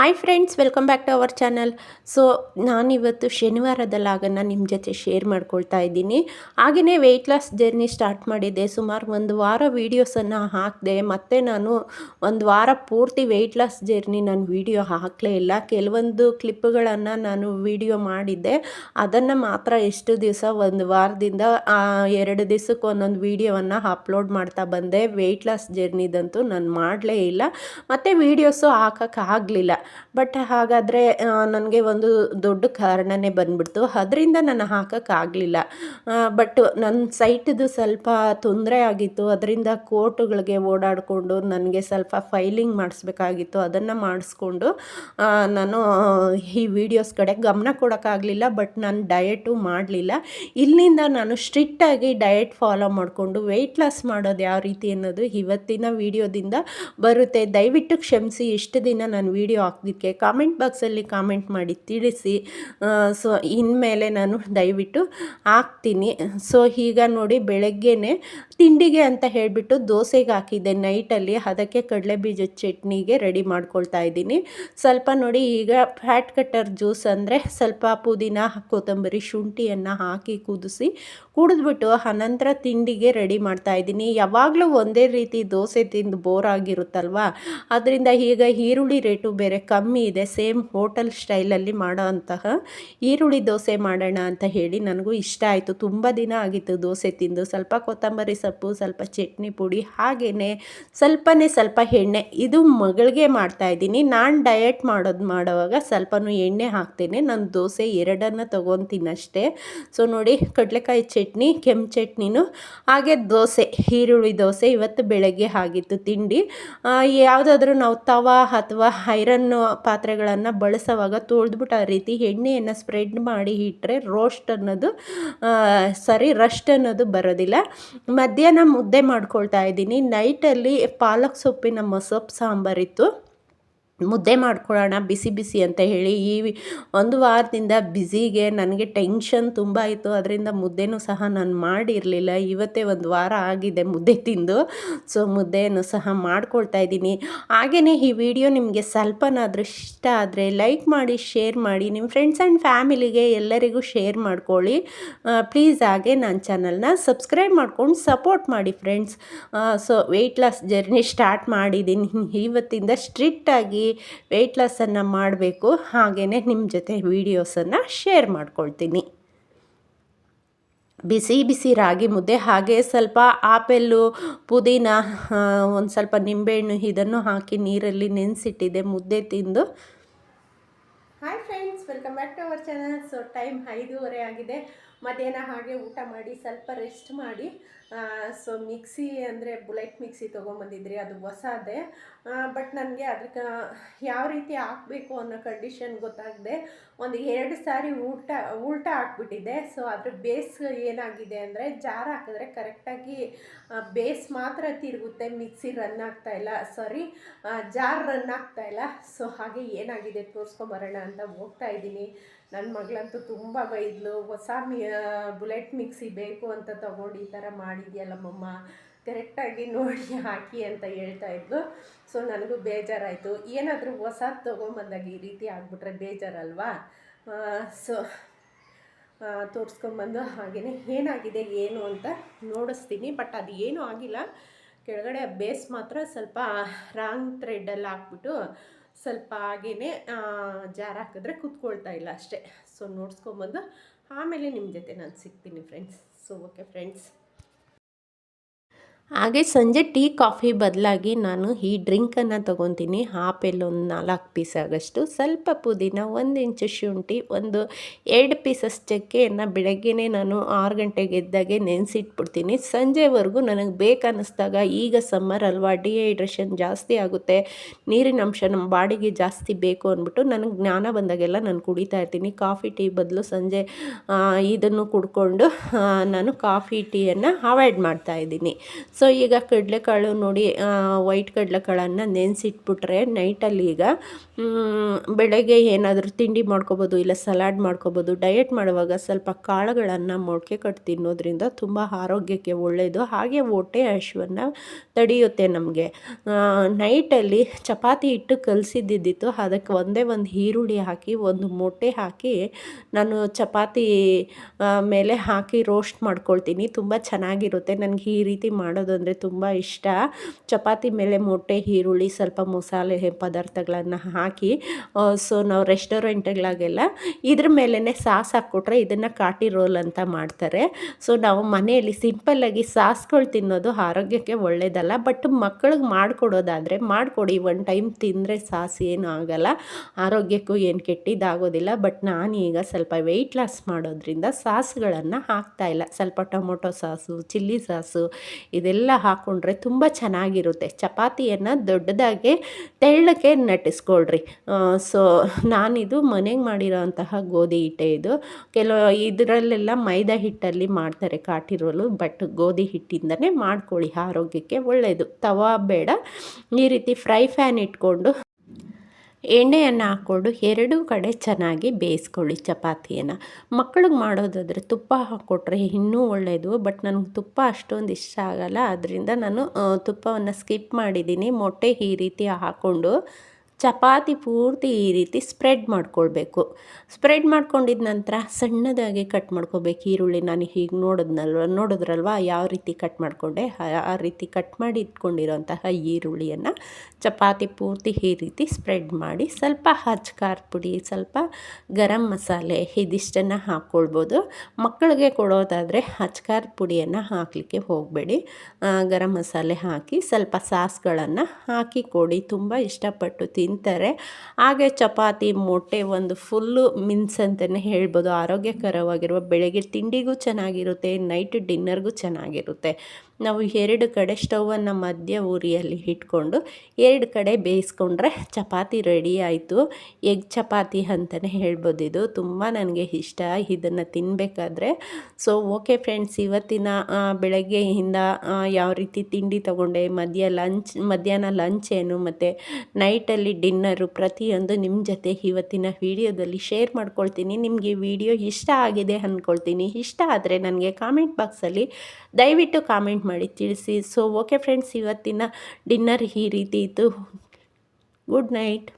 Hi friends welcome back to our channel so ನಾನಿವತ್ತು ಶನಿವಾರದ ಲಾಗನ್ನು ನಿಮ್ಮ ಜೊತೆ ಶೇರ್ ಮಾಡ್ಕೊಳ್ತಾ ಇದ್ದೀನಿ. ಹಾಗೆಯೇ ವೆಯ್ಟ್ ಲಾಸ್ ಜರ್ನಿ ಸ್ಟಾರ್ಟ್ ಮಾಡಿದ್ದೆ. ಸುಮಾರು ಒಂದು ವಾರ ವೀಡಿಯೋಸನ್ನು ಹಾಕಿದೆ. ಮತ್ತು ನಾನು ಒಂದು ವಾರ ಪೂರ್ತಿ ವೆಯ್ಟ್ ಲಾಸ್ ಜರ್ನಿ ನಾನು ವೀಡಿಯೋ ಹಾಕಲೇ ಇಲ್ಲ. ಕೆಲವೊಂದು ಕ್ಲಿಪ್ಗಳನ್ನು ನಾನು ವೀಡಿಯೋ ಮಾಡಿದ್ದೆ. ಅದನ್ನು ಮಾತ್ರ ಎಷ್ಟು ದಿವಸ, ಒಂದು ವಾರದಿಂದ ಎರಡು ದಿವಸಕ್ಕೆ ಒಂದೊಂದು ವೀಡಿಯೋವನ್ನು ಅಪ್ಲೋಡ್ ಮಾಡ್ತಾ ಬಂದೆ. ವೆಯ್ಟ್ ಲಾಸ್ ಜರ್ನಿದಂತೂ ನಾನು ಮಾಡಲೇ ಇಲ್ಲ. ಮತ್ತು ವೀಡಿಯೋಸು ಹಾಕೋಕ್ಕಾಗಲಿಲ್ಲ ಬಟ್ ಹಾಗಾದರೆ ನನಗೆ ಒಂದು ದೊಡ್ಡ ಕಾರಣನೇ ಬಂದ್ಬಿಡ್ತು. ಅದರಿಂದ ನಾನು ಹಾಕೋಕ್ಕಾಗಲಿಲ್ಲ ಬಟ್ ನನ್ನ ಸೈಟ್ದು ಸ್ವಲ್ಪ ತೊಂದರೆ ಆಗಿತ್ತು. ಅದರಿಂದ ಕೋರ್ಟುಗಳಿಗೆ ಓಡಾಡಿಕೊಂಡು ನನಗೆ ಸ್ವಲ್ಪ ಫೈಲಿಂಗ್ ಮಾಡಿಸ್ಬೇಕಾಗಿತ್ತು. ಅದನ್ನು ಮಾಡಿಸ್ಕೊಂಡು ನಾನು ಈ ವಿಡಿಯೋಸ್ ಕಡೆ ಗಮನ ಕೊಡೋಕ್ಕಾಗಲಿಲ್ಲ ಬಟ್ ನಾನು ಡಯಟು ಮಾಡಲಿಲ್ಲ. ಇಲ್ಲಿಂದ ನಾನು ಸ್ಟ್ರಿಕ್ಟಾಗಿ ಡಯಟ್ ಫಾಲೋ ಮಾಡಿಕೊಂಡು ವೆಯ್ಟ್ ಲಾಸ್ ಮಾಡೋದು ಯಾವ ರೀತಿ ಅನ್ನೋದು ಇವತ್ತಿನ ವಿಡಿಯೋದಿಂದ ಬರುತ್ತೆ. ದಯವಿಟ್ಟು ಕ್ಷಮಿಸಿ, ಇಷ್ಟು ದಿನ ನಾನು ವಿಡಿಯೋ ಹಾಕ್ದಿಕ್ಕೆ ಕಾಮೆಂಟ್ ಬಾಕ್ಸಲ್ಲಿ ಕಾಮೆಂಟ್ ಮಾಡಿ ತಿಳಿಸಿ ಸೊ ಇನ್ಮೇಲೆ ನಾನು ದಯವಿಟ್ಟು ಹಾಕ್ತೀನಿ. ಸೊ ಈಗ ನೋಡಿ ಬೆಳಗ್ಗೆನೆ ತಿಂಡಿಗೆ ಅಂತ ಹೇಳಿಬಿಟ್ಟು ದೋಸೆಗೆ ಹಾಕಿದ್ದೆ ನೈಟಲ್ಲಿ ಅದಕ್ಕೆ ಕಡಲೆ ಬೀಜದ ಚಟ್ನಿಗೆ ರೆಡಿ ಮಾಡ್ಕೊಳ್ತಾ ಇದ್ದೀನಿ. ಸ್ವಲ್ಪ ನೋಡಿ ಈಗ ಫ್ಯಾಟ್ ಕಟ್ಟರ್ ಜ್ಯೂಸ್ ಅಂದರೆ ಸ್ವಲ್ಪ ಪುದೀನ, ಕೊತ್ತಂಬರಿ ಶುಂಠಿಯನ್ನು ಹಾಕಿ ಕುದಿಸಿ ಕುಡಿದ್ಬಿಟ್ಟು ಅನಂತರ ತಿಂಡಿಗೆ ರೆಡಿ ಮಾಡ್ತಾ ಇದ್ದೀನಿ. ಯಾವಾಗಲೂ ಒಂದೇ ರೀತಿ ದೋಸೆ ತಿಂದು ಬೋರ್ ಆಗಿರುತ್ತಲ್ವ? ಅದರಿಂದ ಈಗ ಈರುಳ್ಳಿ ರೇಟು ಬೇರೆ ಕಮ್ಮಿ ಇದೆ, ಸೇಮ್ ಹೋಟೆಲ್ ಸ್ಟೈಲಲ್ಲಿ ಮಾಡೋ ಅಂತಹ ಈರುಳ್ಳಿ ದೋಸೆ ಮಾಡೋಣ ಅಂತ ಹೇಳಿ ನನಗೂ ಇಷ್ಟ ಆಯಿತು. ತುಂಬ ದಿನ ಆಗಿತ್ತು ದೋಸೆ ತಿಂದು. ಸ್ವಲ್ಪ ಕೊತ್ತಂಬರಿ ಸೊಪ್ಪು, ಸ್ವಲ್ಪ ಚಟ್ನಿ ಪುಡಿ ಹಾಗೆಯೇ ಸ್ವಲ್ಪನೇ ಸ್ವಲ್ಪ ಎಣ್ಣೆ. ಇದು ಮಗಳಿಗೆ ಮಾಡ್ತಾ ಇದ್ದೀನಿ. ನಾನು ಡಯಟ್ ಮಾಡೋದು ಮಾಡುವಾಗ ಸ್ವಲ್ಪನೂ ಎಣ್ಣೆ ಹಾಕ್ತೇನೆ. ನಾನು ದೋಸೆ ಎರಡನ್ನು ತೊಗೊತೀನಿ ಅಷ್ಟೇ ಸೊ, ನೋಡಿ, ಕಡಲೆಕಾಯಿ ಚಟ್ನಿ, ಕೆಂಪು ಚಟ್ನಿನೂ, ಹಾಗೆ ದೋಸೆ, ಈರುಳ್ಳಿ ದೋಸೆ ಇವತ್ತು ಬೆಳಗ್ಗೆ ಆಗಿತ್ತು ತಿಂಡಿ. ಯಾವುದಾದ್ರೂ ನಾವು ತವ ಅಥವಾ ಐರನ್ ಪಾತ್ರೆಗಳನ್ನು ಬಳಸುವಾಗ ತೊಳೆದ್ಬಿಟ್ಟು ಆ ರೀತಿ ಎಣ್ಣೆಯನ್ನು ಸ್ಪ್ರೆಡ್ ಮಾಡಿ ಇಟ್ಟರೆ ರೋಸ್ಟ್ ಅನ್ನೋದು ಸರಿ ರಸ್ಟ್ ಅನ್ನೋದು ಬರೋದಿಲ್ಲ. ಮಧ್ಯಾಹ್ನ ಮುದ್ದೆ ಮಾಡ್ಕೊಳ್ತಾ ಇದ್ದೀನಿ. ನೈಟಲ್ಲಿ ಪಾಲಕ್ ಸೊಪ್ಪಿನ ಮೊಸಪ್ಪು ಸಾಂಬಾರಿತ್ತು. ಮುದ್ದೆ ಮಾಡ್ಕೊಳ್ಳೋಣ, ಬಿಸಿ ಬಿಸಿ ಅಂತ ಹೇಳಿ ಈ ಒಂದು ವಾರದಿಂದ ಬ್ಯುಸಿಗೆ ನನಗೆ ಟೆನ್ಷನ್ ತುಂಬ ಇತ್ತು. ಅದರಿಂದ ಮುದ್ದೆನೂ ಸಹ ನಾನು ಮಾಡಿರಲಿಲ್ಲ. ಇವತ್ತೇ ಒಂದು ವಾರ ಆಗಿದೆ ಮುದ್ದೆ ತಿಂದು. ಸೊ ಮುದ್ದೆಯನ್ನು ಸಹ ಮಾಡ್ಕೊಳ್ತಾ ಇದ್ದೀನಿ. ಹಾಗೆಯೇ ಈ ವಿಡಿಯೋ ನಿಮಗೆ ಸ್ವಲ್ಪನಾದರೂ ಇಷ್ಟ ಆದರೆ ಲೈಕ್ ಮಾಡಿ, ಶೇರ್ ಮಾಡಿ, ನಿಮ್ಮ ಫ್ರೆಂಡ್ಸ್ ಆ್ಯಂಡ್ ಫ್ಯಾಮಿಲಿಗೆ ಎಲ್ಲರಿಗೂ ಶೇರ್ ಮಾಡ್ಕೊಳ್ಳಿ. ಪ್ಲೀಸ್ ಹಾಗೆ ನನ್ನ ಚಾನಲ್ನ ಸಬ್ಸ್ಕ್ರೈಬ್ ಮಾಡ್ಕೊಂಡು ಸಪೋರ್ಟ್ ಮಾಡಿ friends. So, weight loss journey start ಮಾಡಿದ್ದೀನಿ. ಇವತ್ತಿಂದ ಸ್ಟ್ರಿಕ್ಟಾಗಿ ವೆಯ್ಟ್ ಲಾಸನ್ನು ಮಾಡಬೇಕು. ಹಾಗೆಯೇ ನಿಮ್ಮ ಜೊತೆ ವೀಡಿಯೋಸನ್ನು ಶೇರ್ ಮಾಡ್ಕೊಳ್ತೀನಿ. ಬಿಸಿ ಬಿಸಿ ರಾಗಿ ಮುದ್ದೆ, ಹಾಗೆ ಸ್ವಲ್ಪ ಆಪೆಲ್ಲು, ಪುದೀನ ಒಂದು ಸ್ವಲ್ಪ ನಿಂಬೆಹಣ್ಣು ಇದನ್ನು ಹಾಕಿ ನೀರಲ್ಲಿ ನೆನೆಸಿಟ್ಟಿದೆ ಮುದ್ದೆ ತಿಂದು. Hi friends welcome back to our channel so time ಐದೂವರೆ ಆಗಿದೆ. ಮಧ್ಯಾಹ್ನ ಹಾಗೆ ಊಟ ಮಾಡಿ ಸ್ವಲ್ಪ ರೆಸ್ಟ್ ಮಾಡಿ. ಸೊ ಮಿಕ್ಸಿ ಅಂದರೆ ಬುಲೆಟ್ ಮಿಕ್ಸಿ ತೊಗೊಂಬಂದಿದ್ರಿ, ಅದು ಹೊಸದೇ. ಬಟ್ ನನಗೆ ಅದಕ್ಕೆ ಯಾವ ರೀತಿ ಹಾಕಬೇಕು ಅನ್ನೋ ಕಂಡೀಷನ್ ಗೊತ್ತಾಗದೆ, ಒಂದು ಎರಡು ಸಾರಿ ಊಟ ಉಲ್ಟಾ ಹಾಕ್ಬಿಟ್ಟಿದ್ದೆ. ಸೊ ಅದ್ರ ಬೇಸ್ ಏನಾಗಿದೆ ಅಂದರೆ ಜಾರ್ ಹಾಕಿದ್ರೆ ಕರೆಕ್ಟಾಗಿ ಬೇಸ್ ಮಾತ್ರ ತಿರುಗುತ್ತೆ ಮಿಕ್ಸಿ ರನ್ ಆಗ್ತಾ ಇಲ್ಲ. ಸಾರಿ ಜಾರ್ ರನ್ ಆಗ್ತಾ ಇಲ್ಲ. ಸೊ ಹಾಗೆ ಏನಾಗಿದೆ ತೋರಿಸ್ಕೊಂಬರೋಣ ಅಂತ ಹೋಗ್ತಾ ಇದ್ದೀನಿ. ನನ್ನ ಮಗಳಂತೂ ತುಂಬ ಬೈದ್ಲು, ಹೊಸ ಮಿ ಬುಲೆಟ್ ಮಿಕ್ಸಿ ಬೇಕು ಅಂತ ತಗೊಂಡು ಈ ಥರ ಮಾಡಿದ್ಯಲ್ಲಮ್ಮಮ್ಮ ಕರೆಕ್ಟಾಗಿ ನೋಡಿ, ಹಾಕಿ ಅಂತ ಹೇಳ್ತಾ ಇದ್ಲು. ಸೊ ನನಗೂ ಬೇಜಾರಾಯಿತು. ಏನಾದರೂ ಹೊಸದು ತೊಗೊಂಬಂದಾಗ ಈ ರೀತಿ ಆಗಿಬಿಟ್ರೆ ಬೇಜಾರಲ್ವಾ? ಸೊ ತೋರಿಸ್ಕೊಂಬಂದು ಹಾಗೆಯೇ ಏನಾಗಿದೆ, ಏನು ಅಂತ ನೋಡಿಸ್ತೀನಿ. ಬಟ್ ಅದು ಏನೂ ಆಗಿಲ್ಲ. ಕೆಳಗಡೆ ಬೇಸ್ ಮಾತ್ರ ಸ್ವಲ್ಪ ರಾಂಗ್ ಥ್ರೆಡ್ಡಲ್ಲಿ ಹಾಕ್ಬಿಟ್ಟು ಸ್ವಲ್ಪ ಹಾಗೆಯೇ ಜಾರ ಹಾಕಿದ್ರೆ ಕುತ್ಕೊಳ್ತಾ ಇಲ್ಲ ಅಷ್ಟೇ. ಸೊ ನೋಡ್ಸ್ಕೊಂಬಂದು. ಆಮೇಲೆ ನಿಮ್ಮ ಜೊತೆ ನಾನು ಸಿಗ್ತೀನಿ ಫ್ರೆಂಡ್ಸ್ ಸೊ ಓಕೆ ಫ್ರೆಂಡ್ಸ್ ಹಾಗೆ ಸಂಜೆ ಟೀ, ಕಾಫಿ ಬದಲಾಗಿ ನಾನು ಈ ಡ್ರಿಂಕನ್ನು ತೊಗೊತೀನಿ. ಆಪಲ್ ಒಂದು ನಾಲ್ಕು ಪೀಸ್ ಆಗಷ್ಟು. ಸ್ವಲ್ಪ ಪುದೀನ, ಒಂದು ಇಂಚು ಶುಂಠಿ, ಒಂದು ಎರಡು ಪೀಸಸ್ ಚಕ್ಕೆಯನ್ನು ಬೆಳಗ್ಗೆನೇ ನಾನು ಆರು ಗಂಟೆಗೆ ಎದ್ದಾಗೆ ನೆನೆಸಿಟ್ಬಿಡ್ತೀನಿ. ಸಂಜೆವರೆಗೂ ನನಗೆ ಬೇಕನ್ನಿಸ್ದಾಗ ಈಗ ಸಮ್ಮರ್ ಅಲ್ವಾ ಡಿಹೈಡ್ರೇಷನ್ ಜಾಸ್ತಿ ಆಗುತ್ತೆ, ನೀರಿನ ಅಂಶ ನಮ್ಮ ಬಾಡಿಗೆ ಜಾಸ್ತಿ ಬೇಕು ಅಂದ್ಬಿಟ್ಟು ನನಗೆ ಜ್ಞಾನ ಬಂದಾಗೆಲ್ಲ ನಾನು ಕುಡಿತಾ ಇರ್ತೀನಿ. ಕಾಫಿ, ಟೀ ಬದಲು ಸಂಜೆ ಇದನ್ನು ಕುಡ್ಕೊಂಡು ನಾನು ಕಾಫಿ, ಟೀಯನ್ನು ಅವಾಯ್ಡ್ ಮಾಡ್ತಾಯಿದ್ದೀನಿ ಸೊ ಈಗ ಕಡಲೆಕಾಳು ನೋಡಿ ವೈಟ್ ಕಡಲೆಕಾಳನ್ನು ನೆನೆಸಿಟ್ಬಿಟ್ರೆ ನೈಟಲ್ಲಿ ಈಗ ಬೆಳಗ್ಗೆ ಏನಾದರೂ ತಿಂಡಿ ಮಾಡ್ಕೋಬೋದು ಇಲ್ಲ ಸಲಾಡ್ ಮಾಡ್ಕೋಬೋದು ಡಯಟ್ ಮಾಡುವಾಗ ಸ್ವಲ್ಪ ಕಾಳುಗಳನ್ನು ಮೊಳಕೆ ಕಟ್ಟು ತಿನ್ನೋದ್ರಿಂದ ತುಂಬ ಆರೋಗ್ಯಕ್ಕೆ ಒಳ್ಳೆಯದು ಹಾಗೆ ಹೊಟ್ಟೆ ಹಶುವನ್ನು ತಡೆಯುತ್ತೆ ನಮಗೆ. ನೈಟಲ್ಲಿ ಚಪಾತಿ ಹಿಟ್ಟು ಕಲಸಿದ್ದಿದ್ದಿತ್ತು, ಅದಕ್ಕೆ ಒಂದೇ ಒಂದು ಈರುಳ್ಳಿ ಹಾಕಿ, ಒಂದು ಮೊಟ್ಟೆ ಹಾಕಿ ನಾನು ಚಪಾತಿ ಮೇಲೆ ಹಾಕಿ ರೋಸ್ಟ್ ಮಾಡ್ಕೊಳ್ತೀನಿ. ತುಂಬ ಚೆನ್ನಾಗಿರುತ್ತೆ. ನನಗೆ ಈ ರೀತಿ ಮಾಡೋದು ಅಂದರೆ ತುಂಬ ಇಷ್ಟ. ಚಪಾತಿ ಮೇಲೆ ಮೊಟ್ಟೆ, ಈರುಳ್ಳಿ, ಸ್ವಲ್ಪ ಮಸಾಲೆ ಪದಾರ್ಥಗಳನ್ನು ಹಾಕಿ ಸೊ ನಾವು ರೆಸ್ಟೋರೆಂಟ್ಗಳಾಗೆಲ್ಲ ಇದ್ರ ಮೇಲೇ ಸಾಸ್ ಹಾಕ್ಕೊಟ್ರೆ ಇದನ್ನು ಕಾಟಿ ರೋಲ್ ಅಂತ ಮಾಡ್ತಾರೆ. ಸೊ ನಾವು ಮನೆಯಲ್ಲಿ ಸಿಂಪಲ್ಲಾಗಿ ಸಾಸ್ಗಳು ತಿನ್ನೋದು ಆರೋಗ್ಯಕ್ಕೆ ಒಳ್ಳೆಯದಲ್ಲ ಬಟ್ ಮಕ್ಕಳಿಗೆ ಮಾಡಿಕೊಡೋದಾದರೆ ಮಾಡಿಕೊಡಿ ಒನ್ ಟೈಮ್ ತಿಂದರೆ ಸಾಸ್ ಏನು ಆಗಲ್ಲ, ಆರೋಗ್ಯಕ್ಕೂ ಏನು ಕೆಟ್ಟಿದ್ದಾಗೋದಿಲ್ಲ ಬಟ್ ನಾನೀಗ ಸ್ವಲ್ಪ ವೆಯ್ಟ್ ಲಾಸ್ ಮಾಡೋದ್ರಿಂದ ಸಾಸ್ಗಳನ್ನು ಹಾಕ್ತಾಯಿಲ್ಲ ಸ್ವಲ್ಪ ಟೊಮೊಟೊ ಸಾಸು, ಚಿಲ್ಲಿ ಸಾಸು, ಇದೆಲ್ಲ ಹಾಕ್ಕೊಂಡ್ರೆ ತುಂಬ ಚೆನ್ನಾಗಿರುತ್ತೆ. ಚಪಾತಿಯನ್ನು ದೊಡ್ಡದಾಗೆ ತೆಳ್ಳಕ್ಕೆ ನಟಿಸ್ಕೊಳ್ರಿ ಸೊ, ನಾನಿದು ಮನೆಗೆ ಮಾಡಿರೋಂತಹ ಗೋಧಿ ಹಿಟ್ಟೆ ಇದು. ಕೆಲವು, ಇದರಲ್ಲೆಲ್ಲ ಮೈದಾ ಹಿಟ್ಟಲ್ಲಿ ಮಾಡ್ತಾರೆ ಕಾಟಿರೋಲು, ಬಟ್ ಗೋಧಿ ಹಿಟ್ಟಿಂದನೇ ಮಾಡ್ಕೊಳ್ಳಿ. ಆರೋಗ್ಯಕ್ಕೆ ಒಳ್ಳೆಯದು ತವಾ ಬೇಡ. ಈ ರೀತಿ ಫ್ರೈ ಫ್ಯಾನ್ ಇಟ್ಕೊಂಡು ಎಣ್ಣೆಯನ್ನು ಹಾಕ್ಕೊಂಡು ಎರಡೂ ಕಡೆ ಚೆನ್ನಾಗಿ ಬೇಯಿಸ್ಕೊಳ್ಳಿ ಚಪಾತಿಯನ್ನು. ಮಕ್ಳಿಗೆ ಮಾಡೋದಾದರೆ ತುಪ್ಪ ಹಾಕ್ಕೊಟ್ರೆ ಇನ್ನೂ ಒಳ್ಳೆಯದು ಬಟ್ ನನಗೆ ತುಪ್ಪ ಅಷ್ಟೊಂದು ಇಷ್ಟ ಆಗಲ್ಲ. ಅದರಿಂದ ನಾನು ತುಪ್ಪವನ್ನು ಸ್ಕಿಪ್ ಮಾಡಿದ್ದೀನಿ ಮೊಟ್ಟೆ ಈ ರೀತಿ ಹಾಕ್ಕೊಂಡು ಚಪಾತಿ ಪೂರ್ತಿ ಈ ರೀತಿ ಸ್ಪ್ರೆಡ್ ಮಾಡ್ಕೊಳ್ಬೇಕು. ಸ್ಪ್ರೆಡ್ ಮಾಡ್ಕೊಂಡಿದ ನಂತರ ಸಣ್ಣದಾಗಿ ಕಟ್ ಮಾಡ್ಕೋಬೇಕು. ಈರುಳ್ಳಿ ನಾನು ಹೀಗೆ ನೋಡಿದ್ನಲ್ವ ನೋಡಿದ್ರಲ್ವ? ಯಾವ ರೀತಿ ಕಟ್ ಮಾಡಿಕೊಂಡೆ? ಆ ರೀತಿ ಕಟ್ ಮಾಡಿ ಇಟ್ಕೊಂಡಿರೋಂತಹ ಈರುಳ್ಳಿಯನ್ನು ಚಪಾತಿ ಪೂರ್ತಿ ಈ ರೀತಿ ಸ್ಪ್ರೆಡ್ ಮಾಡಿ ಸ್ವಲ್ಪ ಹಚ್ ಖಾರ ಪುಡಿ, ಸ್ವಲ್ಪ ಗರಂ ಮಸಾಲೆ ಇದಿಷ್ಟನ್ನು ಹಾಕ್ಕೊಳ್ಬೋದು ಮಕ್ಕಳಿಗೆ ಕೊಡೋದಾದರೆ ಹಚ್ ಖಾರ ಪುಡಿಯನ್ನು ಹಾಕಲಿಕ್ಕೆ ಹೋಗಬೇಡಿ. ಗರಂ ಮಸಾಲೆ ಹಾಕಿ ಸ್ವಲ್ಪ ಸಾಸ್ಗಳನ್ನು ಹಾಕಿ ಕೊಡಿ. ತುಂಬ ಇಷ್ಟಪಟ್ಟು ತಿನ್ ತಿಂತಾರೆ. ಹಾಗೆ ಚಪಾತಿ, ಮೊಟ್ಟೆ ಒಂದು ಫುಲ್ಲು ಮಿನ್ಸ್ ಅಂತಲೇ ಹೇಳ್ಬೋದು. ಆರೋಗ್ಯಕರವಾಗಿರುವ ಬೆಳಗ್ಗೆ ತಿಂಡಿಗೂ ಚೆನ್ನಾಗಿರುತ್ತೆ, ನೈಟ್ ಡಿನ್ನರ್ಗೂ ಚೆನ್ನಾಗಿರುತ್ತೆ. ನಾವು ಎರಡು ಕಡೆ ಸ್ಟೌವನ್ನು ಮಧ್ಯ ಉರಿಯಲ್ಲಿ ಇಟ್ಕೊಂಡು ಎರಡು ಕಡೆ ಬೇಯಿಸ್ಕೊಂಡ್ರೆ ಚಪಾತಿ ರೆಡಿ ಆಯಿತು. ಎಗ್ ಚಪಾತಿ ಅಂತಲೇ ಹೇಳ್ಬೋದು ಇದು. ತುಂಬ ನನಗೆ ಇಷ್ಟ ಇದನ್ನು ತಿನ್ನಬೇಕಾದ್ರೆ ಸೊ ಓಕೆ ಫ್ರೆಂಡ್ಸ್ ಇವತ್ತಿನ ಬೆಳಗ್ಗೆಯಿಂದ ಯಾವ ರೀತಿ ತಿಂಡಿ ತೊಗೊಂಡೆ, ಮಧ್ಯ ಲಂಚ್ ಮಧ್ಯಾಹ್ನ ಲಂಚ್ ಏನು, ಮತ್ತು ನೈಟಲ್ಲಿ ಡಿನ್ನರು ಪ್ರತಿಯೊಂದು ನಿಮ್ಮ ಜೊತೆ ಇವತ್ತಿನ ವಿಡಿಯೋದಲ್ಲಿ ಶೇರ್ ಮಾಡ್ಕೊಳ್ತೀನಿ. ನಿಮಗೆ ವಿಡಿಯೋ ಇಷ್ಟ ಆಗಿದೆ ಅಂದ್ಕೊಳ್ತೀನಿ ಇಷ್ಟ ಆದರೆ ನನಗೆ ಕಾಮೆಂಟ್ ಬಾಕ್ಸಲ್ಲಿ ದಯವಿಟ್ಟು ಕಾಮೆಂಟ್ ಮಾಡಿ ತಿಳಿಸಿ. ಸೊ ಓಕೆ ಫ್ರೆಂಡ್ಸ್ ಇವತ್ತಿನ ಡಿನ್ನರ್ ಈ ರೀತಿ ಇತ್ತು. Good night